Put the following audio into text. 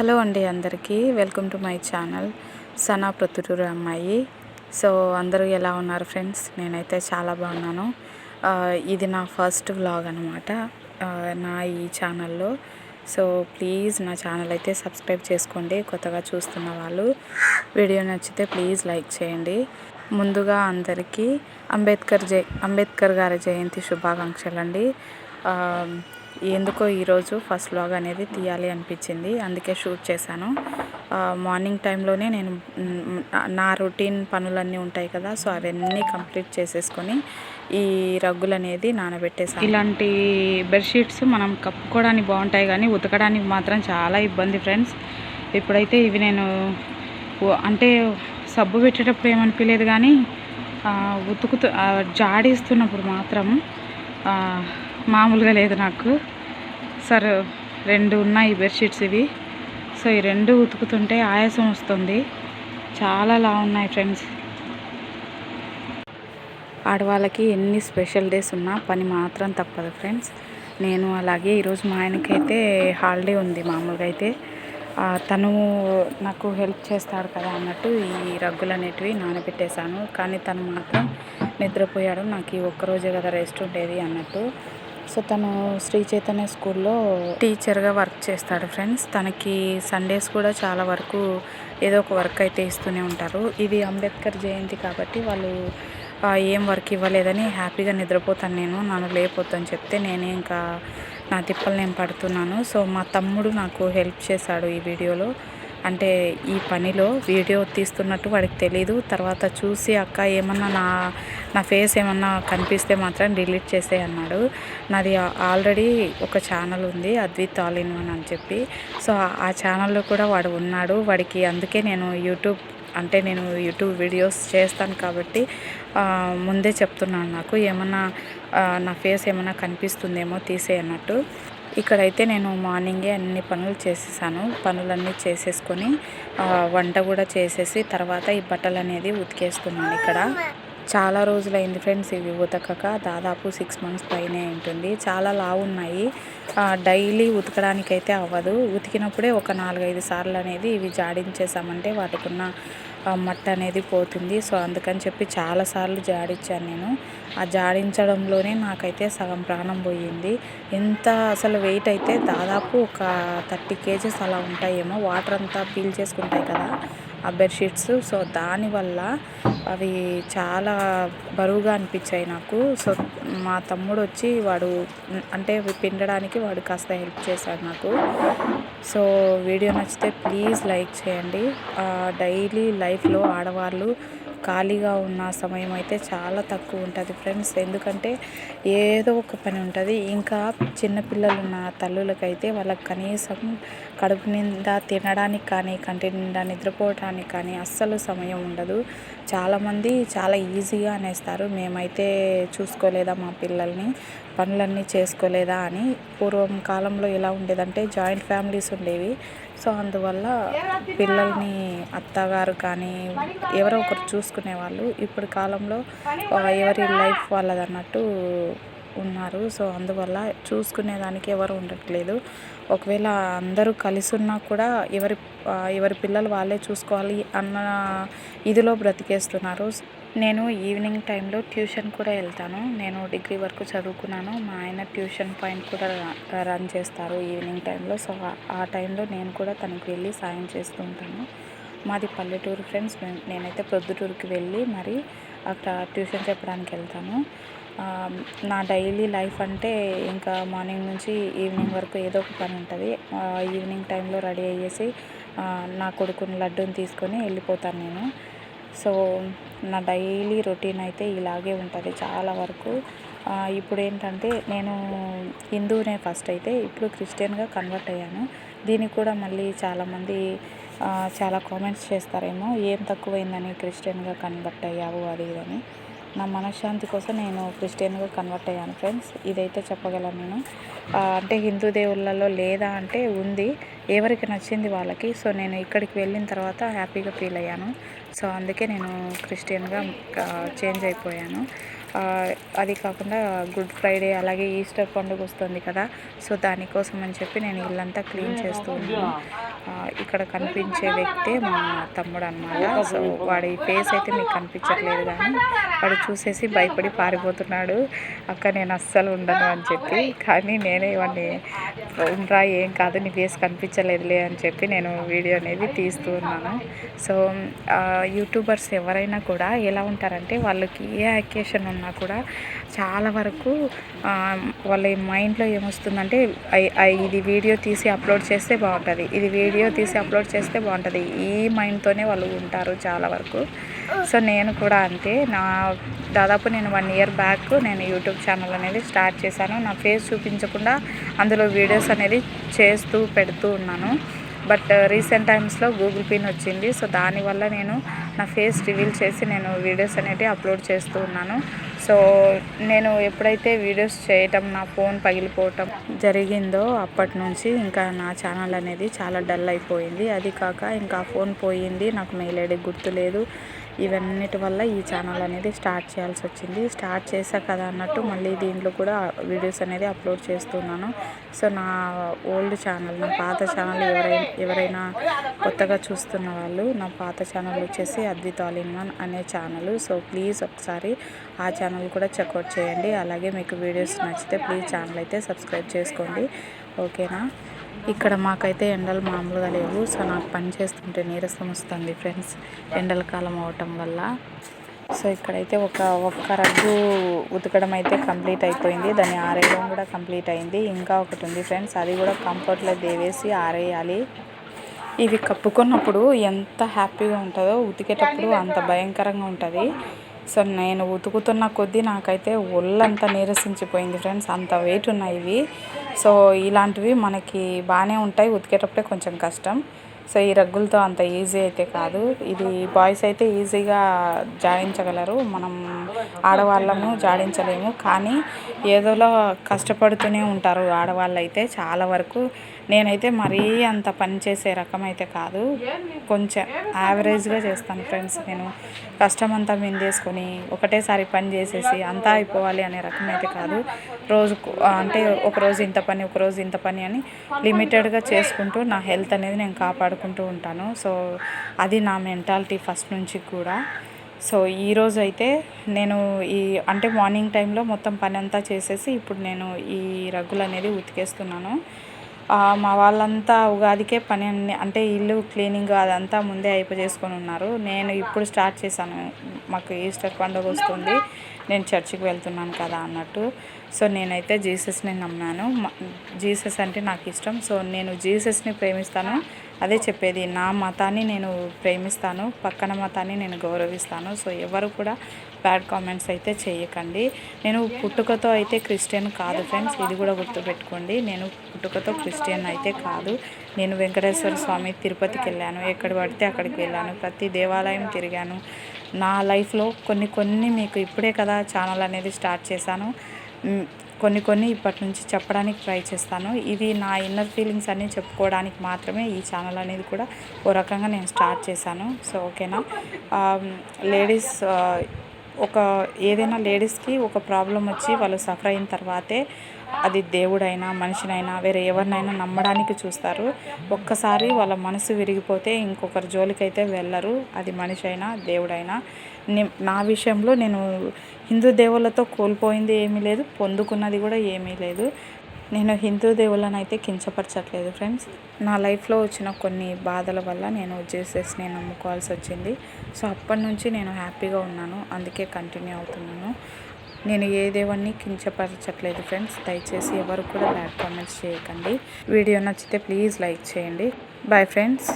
Hello అండి అందరికీ. Welcome to my channel Sana Proddatur అమ్మాయి. సో అందరూ ఎలా ఉన్నారు ఫ్రెండ్స్? నేనైతే చాలా బాగున్నాను. ఇది నా ఫస్ట్ వ్లాగ్ అనమాట నా ఈ ఛానల్లో. సో ప్లీజ్ నా ఛానల్ అయితే సబ్స్క్రైబ్ చేసుకోండి. కొత్తగా చూస్తున్న వాళ్ళు వీడియో నచ్చితే ప్లీజ్ లైక్ చేయండి. ముందుగా అందరికీ అంబేద్కర్ జయ అంబేద్కర్ గారి జయంతి శుభాకాంక్షలు అండి ఎందుకో ఈరోజు ఫస్ట్ వ్లాగ్ అనేది తీయాలి అనిపించింది. అందుకే షూట్ చేశాను. మార్నింగ్ టైంలోనే నేను నా రొటీన్ పనులన్నీ ఉంటాయి కదా సో అవన్నీ కంప్లీట్ చేసేసుకొని ఈ రగ్గులు అనేది నానబెట్టేసాను ఇలాంటి బెడ్షీట్స్ మనం కప్పుకోవడానికి బాగుంటాయి కానీ ఉతకడానికి మాత్రం చాలా ఇబ్బంది ఫ్రెండ్స్ ఇప్పుడైతే ఇవి నేను అంటే సబ్బు పెట్టేటప్పుడు ఏమనిపించలేదు కానీ ఉతుకుతూ జాడిస్తున్నప్పుడు మాత్రం మామూలుగా లేదు నాకు. సరే రెండు ఉన్నాయి బెడ్షీట్స్ ఇవి. సో ఈ రెండు ఉతుకుతుంటే ఆయాసం వస్తుంది. చాలా లా ఉన్నాయి ఫ్రెండ్స్. ఆడవాళ్ళకి ఎన్ని స్పెషల్ డేస్ ఉన్నా పని మాత్రం తప్పదు ఫ్రెండ్స్. నేను అలాగే ఈరోజు మా ఆయనకైతే హాలిడే ఉంది మామూలుగా అయితే. తను నాకు హెల్ప్ చేస్తాడు కదా అన్నట్టు ఈ రగ్గులు అనేటివి నానబెట్టేశాను. కానీ తను మాత్రం నిద్రపోయాడు. నాకు ఈ ఒక్కరోజే కదా రెస్ట్ ఉండేది అన్నట్టు. సో తను శ్రీ చైతన్య స్కూల్లో టీచర్గా వర్క్ చేస్తాడు ఫ్రెండ్స్. తనకి సండేస్ కూడా చాలా వరకు ఏదో ఒక వర్క్ అయితే ఇస్తూనే ఉంటారు. ఇది అంబేద్కర్ జయంతి కాబట్టి వాళ్ళు ఏం వర్క్ ఇవ్వలేదని హ్యాపీగా నిద్రపోతాను నేను నన్ను లేకపోతాను చెప్తే నేనే ఇంకా నా తిప్పలు నేను పడుతున్నాను. సో మా తమ్ముడు నాకు హెల్ప్ చేశాడు ఈ వీడియోలో. అంటే ఈ పనిలో వీడియో తీస్తున్నట్టు వాడికి తెలీదు. తర్వాత చూసి అక్క ఏమన్నా నా నా ఫేస్ ఏమన్నా కనిపిస్తే మాత్రం డిలీట్ చేసే అన్నాడు. నాది ఆల్రెడీ ఒక ఛానల్ ఉంది అద్విత్ ఆల్ ఇన్ వన్ అని చెప్పి. సో ఆ ఛానల్లో కూడా వాడు ఉన్నాడు. వాడికి అందుకే నేను యూట్యూబ్ అంటే నేను యూట్యూబ్ వీడియోస్ చేస్తాను కాబట్టి ముందే చెప్తున్నాను నాకు. ఏమన్నా నా ఫేస్ ఏమైనా కనిపిస్తుందేమో తీసేయన్నట్టు ఇక్కడైతే నేను మార్నింగే అన్ని పనులు చేసేసాను. పనులన్నీ చేసేసుకొని వంట కూడా చేసేసి తర్వాత ఈ బట్టలు అనేది ఉతికేసుకున్నాను ఇక్కడ. చాలా రోజులైంది ఫ్రెండ్స్ ఇవి ఉతకక. దాదాపు సిక్స్ మంత్స్ పైనే ఉంటుంది. చాలా లావు ఉన్నాయి డైలీ ఉతకడానికైతే అవ్వదు. ఉతికినప్పుడే ఒక నాలుగైదు సార్లు అనేది ఇవి జాడించేసామంటే వాటికున్న ఉన్న మట్ట అనేది పోతుంది. సో అందుకని చెప్పి చాలాసార్లు జాడించాను నేను. ఆ జాడించడంలోనే నాకైతే సగం ప్రాణం పోయింది. ఎంత అసలు వెయిట్ అయితే దాదాపు ఒక థర్టీ కేజెస్ అలా ఉంటాయేమో. వాటర్ అంతా పీల్ చేసుకుంటాయి కదా ఆ బెడ్షీట్స్ సో దానివల్ల అవి చాలా బరువుగా అనిపించాయి నాకు. సో మా తమ్ముడు వచ్చి వాడు అంటే అవి పిండడానికి వాడు కాస్త హెల్ప్ చేశాడు నాకు. సో వీడియో నచ్చితే ప్లీజ్ లైక్ చేయండి. డైలీ లైఫ్లో ఆడవాళ్ళు ఖాళీగా ఉన్న సమయం అయితే చాలా తక్కువ ఉంటుంది ఫ్రెండ్స్. ఎందుకంటే ఏదో ఒక పని ఉంటుంది. ఇంకా చిన్నపిల్లలు ఉన్న తల్లులకైతే వాళ్ళకి కనీసం కడుపు నిండా తినడానికి కానీ కంటి నిండా నిద్రపోవడానికి కానీ అస్సలు సమయం ఉండదు. చాలామంది చాలా ఈజీగా అనేస్తారు. మేమైతే చూసుకోలేదా మా పిల్లల్ని? పనులన్నీ చేసుకోలేదా అని పూర్వం కాలంలో ఎలా ఉండేదంటే జాయింట్ ఫ్యామిలీస్ ఉండేవి. సో అందువల్ల పిల్లల్ని అత్తగారు కానీ ఎవరో ఒకరు చూసుకునేవాళ్ళు. ఇప్పుడు కాలంలో ఎవరి లైఫ్ వాళ్ళది అన్నట్టు ఉన్నారు. సో అందువల్ల చూసుకునేదానికి ఎవరు ఉండట్లేదు. ఒకవేళ అందరూ కలిసి ఉన్నా కూడా ఎవరి ఎవరి పిల్లలు వాళ్ళే చూసుకోవాలి అన్న ఇదిలో బ్రతికేస్తున్నారు. నేను ఈవినింగ్ టైంలో ట్యూషన్ కూడా వెళ్తాను. నేను డిగ్రీ వరకు చదువుకున్నాను. మా ఆయన ట్యూషన్ పాయింట్ కూడా ర- రన్ చేస్తారు ఈవినింగ్ టైంలో. సో ఆ- టైంలో నేను కూడా తనకు వెళ్ళి సాయం చేస్తూ ఉంటాను. మాది పల్లెటూరు ఫ్రెండ్స్. నేనైతే ప్రొద్దుటూరుకి వెళ్ళి మరి అక్కడ ట్యూషన్ చెప్పడానికి వెళ్తాను. నా డైలీ లైఫ్ అంటే ఇంకా మార్నింగ్ నుంచి ఈవినింగ్ వరకు ఏదో ఒక పని ఉంటుంది. ఈవినింగ్ టైంలో రెడీ అయ్యేసి నా కొడుకుని లడ్డూని తీసుకొని వెళ్ళిపోతాను నేను. సో నా డైలీ రొటీన్ అయితే ఇలాగే ఉంటుంది చాలా వరకు. ఇప్పుడు ఏంటంటే నేను హిందూనే ఫస్ట్ అయితే ఇప్పుడు క్రిస్టియన్గా కన్వర్ట్ అయ్యాను. దీనికి కూడా మళ్ళీ చాలామంది చాలా కామెంట్స్ చేస్తారేమో ఏం తక్కువైందని క్రిస్టియన్గా కన్వర్ట్ అయ్యావు? అది ఇదని నా మనశ్శాంతి కోసం నేను క్రిస్టియన్గా కన్వర్ట్ అయ్యాను ఫ్రెండ్స్ ఇదైతే చెప్పగలను నేను. అంటే హిందూ దేవుళ్ళలో లేదా అంటే ఉంది. ఎవరికి నచ్చింది వాళ్ళకి. సో నేను ఇక్కడికి వెళ్ళిన తర్వాత హ్యాపీగా ఫీల్ అయ్యాను. సో అందుకే నేను క్రిస్టియన్గా చేంజ్ అయిపోయాను. అది కాకుండా గుడ్ ఫ్రైడే అలాగే ఈస్టర్ పండుగ వస్తుంది కదా. సో దానికోసం అని చెప్పి నేను ఇల్లంతా క్లీన్ చేస్తూ ఉన్నాను ఇక్కడ కనిపించే వ్యక్తే మా తమ్ముడు అనమాట సో వాడి ఫేస్ అయితే మీకు కనిపించట్లేదు కానీ వాడు చూసేసి భయపడి పారిపోతున్నాడు. అక్క నేను అస్సలు ఉండను అని చెప్పి. కానీ నేనే వాడిని ఉండరా ఏం కాదు నీ ఫేస్ కనిపించలేదులే అని చెప్పి నేను వీడియో అనేది తీస్తూ ఉన్నాను. సో యూట్యూబర్స్ ఎవరైనా కూడా ఎలా ఉంటారంటే వాళ్ళకి ఏ అకేషన్ ఉన్నా కూడా చాలా వరకు వాళ్ళ మైండ్లో ఏమొస్తుందంటే ఐ- ఇది వీడియో తీసి అప్లోడ్ చేస్తే బాగుంటుంది ఇది వీడియో తీసి అప్లోడ్ చేస్తే బాగుంటుంది ఈ మైండ్తోనే వాళ్ళు ఉంటారు చాలా వరకు. సో నేను కూడా అంతే. నా దాదాపు నేను వన్ ఇయర్ బ్యాక్ నేను యూట్యూబ్ ఛానల్ అనేది స్టార్ట్ చేశాను. నా ఫేస్ చూపించకుండా అందులో వీడియోస్ అనేది చేస్తూ పెడుతూ ఉన్నాను. బట్ రీసెంట్ టైమ్స్లో గూగుల్ పిన్ వచ్చింది. సో దానివల్ల నేను నా ఫేస్ రివీల్ చేసి నేను వీడియోస్ అనేవి అప్లోడ్ చేస్తూ ఉన్నాను. సో నేను ఎప్పుడైతే వీడియోస్ చేయటం నా ఫోన్ పగిలిపోవటం జరిగిందో అప్పటి నుంచి ఇంకా నా ఛానల్ అనేది చాలా డల్ అయిపోయింది. అది కాక ఇంకా ఫోన్ పోయింది నాకు మెయిల్ ఐడి గుర్తులేదు. ఇవన్నిటి వల్ల ఈ ఛానల్ అనేది స్టార్ట్ చేయాల్సి వచ్చింది. స్టార్ట్ చేశా కదా అన్నట్టు మళ్ళీ దీంట్లో కూడా వీడియోస్ అనేది అప్లోడ్ చేస్తున్నాను. సో నా ఓల్డ్ ఛానల్ నా పాత ఛానల్ ఎవరైనా ఎవరైనా కొత్తగా చూస్తున్న వాళ్ళు నా పాత ఛానల్ వచ్చేసి అద్విత్ ఆల్ ఇన్ వన్ అనే ఛానల్. సో ప్లీజ్ ఒకసారి ఆ ఛానల్ కూడా చెక్అవుట్ చేయండి. అలాగే మీకు వీడియోస్ నచ్చితే ప్లీజ్ ఛానల్ అయితే సబ్స్క్రైబ్ చేసుకోండి. ఓకేనా? ఇక్కడ మాకైతే ఎండలు మామూలుగా లేవు. సో నాకు పని చేస్తుంటే నీరసం వస్తుంది ఫ్రెండ్స్. ఎండల కాలం అవటం వల్ల. సో ఇక్కడైతే ఒక ఒక్క రగ్గు ఉతకడం అయితే కంప్లీట్ అయిపోయింది. దాన్ని ఆరేయడం కూడా కంప్లీట్ అయింది. ఇంకా ఒకటి ఉంది ఫ్రెండ్స్. అది కూడా కంఫర్ట్లో దేవేసి ఆరేయాలి. ఇవి కప్పుకున్నప్పుడు ఎంత హ్యాపీగా ఉంటుందో ఉతికేటప్పుడు అంత భయంకరంగా ఉంటుంది. సో నేను ఉతుకుతున్న కొద్దీ నాకైతే ఒళ్ళంతా నీరసించిపోయింది ఫ్రెండ్స్. అంత వెయిట్ ఉన్నాయి ఇవి. సో ఇలాంటివి మనకి బాగానే ఉంటాయి. ఉతికేటప్పుడే కొంచెం కష్టం. సో ఈ రగ్గులతో అంత ఈజీ అయితే కాదు. ఇది బాయ్స్ అయితే ఈజీగా జాడించగలరు. మనం ఆడవాళ్ళము జాడించలేము. కానీ ఏదోలో కష్టపడుతూనే ఉంటారు ఆడవాళ్ళు అయితే చాలా వరకు. నేనైతే మరీ అంత పని చేసే రకం అయితే కాదు. కొంచెం యావరేజ్గా చేస్తాను ఫ్రెండ్స్ నేను. కష్టం అంతా చేసుకొని ఒకటేసారి పని చేసేసి అంతా అయిపోవాలి అనే రకం అయితే కాదు రోజు అంటే ఒకరోజు ఇంత పని ఒక రోజు ఇంత పని అని లిమిటెడ్గా చేసుకుంటూ నా హెల్త్ అనేది నేను కాపాడుకుంటూ ఉంటాను. సో అది నా మెంటాలిటీ ఫస్ట్ నుంచి కూడా. సో ఈరోజు అయితే నేను ఈ అంటే మార్నింగ్ టైంలో మొత్తం పని అంతా చేసేసి ఇప్పుడు నేను ఈ రగ్గులు అనేది ఉతికేస్తున్నాను. మా వాళ్ళంతా ఉగాదికే పని అన్ని అంటే ఇల్లు క్లీనింగ్ అదంతా ముందే అయిపోజేసుకొని ఉన్నారు. నేను ఇప్పుడు స్టార్ట్ చేశాను. మాకు ఈస్టర్ పండుగ వస్తుంది. నేను చర్చికి వెళ్తున్నాను కదా అన్నట్టు. సో నేనైతే జీసస్ని నమ్మాను. జీసస్ అంటే నాకు ఇష్టం. సో నేను జీసస్ని ప్రేమిస్తాను. అదే చెప్పేది నా మతాన్ని నేను ప్రేమిస్తాను పక్కన మతాన్ని నేను గౌరవిస్తాను. సో ఎవరు కూడా బ్యాడ్ కామెంట్స్ అయితే చేయకండి. నేను పుట్టుకతో అయితే క్రిస్టియన్ కాదు ఫ్రెండ్స్ ఇది కూడా గుర్తుపెట్టుకోండి. నేను పుట్టుకతో క్రిస్టియన్ అయితే కాదు. నేను వెంకటేశ్వర స్వామి తిరుపతికి వెళ్ళాను ఎక్కడ పడితే అక్కడికి వెళ్ళాను ప్రతి దేవాలయం తిరిగాను. నా లైఫ్లో కొన్ని కొన్ని మీకు ఇప్పుడే కదా ఛానల్ అనేది స్టార్ట్ చేశాను. కొన్ని కొన్ని ఇప్పటి నుంచి చెప్పడానికి ట్రై చేస్తాను. ఇది నా ఇన్నర్ ఫీలింగ్స్ అన్నీ చెప్పుకోవడానికి మాత్రమే ఈ ఛానల్ అనేది కూడా ఓ రకంగా నేను స్టార్ట్ చేశాను. సో ఓకేనా లేడీస్ ఒక ఏదైనా లేడీస్కి ఒక ప్రాబ్లం వచ్చి వాళ్ళు సఫర్ అయిన తర్వాతే అది దేవుడైనా మనిషినైనా వేరే ఎవరినైనా నమ్మడానికి చూస్తారు. ఒక్కసారి వాళ్ళ మనసు విరిగిపోతే ఇంకొకరి జోలికైతే వెళ్ళరు. అది మనిషి అయినా దేవుడైనా. నా విషయంలో నేను హిందూ దేవుళ్ళతో కోల్పోయింది ఏమీ లేదు. పొందుకున్నది కూడా ఏమీ లేదు. నేను హిందూ దేవుళ్ళని అయితే కించపరచట్లేదు ఫ్రెండ్స్. నా లైఫ్లో వచ్చిన కొన్ని బాధల వల్ల నేను జీసస్ని నమ్ముకోవాల్సి వచ్చింది. సో అప్పటి నుంచి నేను హ్యాపీగా ఉన్నాను. అందుకే కంటిన్యూ అవుతున్నాను. నేను ఏ దేవుణ్ణి కించపరచట్లేదు ఫ్రెండ్స్. దయచేసి ఎవరు కూడా బ్యాడ్ కామెంట్స్ చేయకండి. వీడియో నచ్చితే ప్లీజ్ లైక్ చేయండి. Bye friends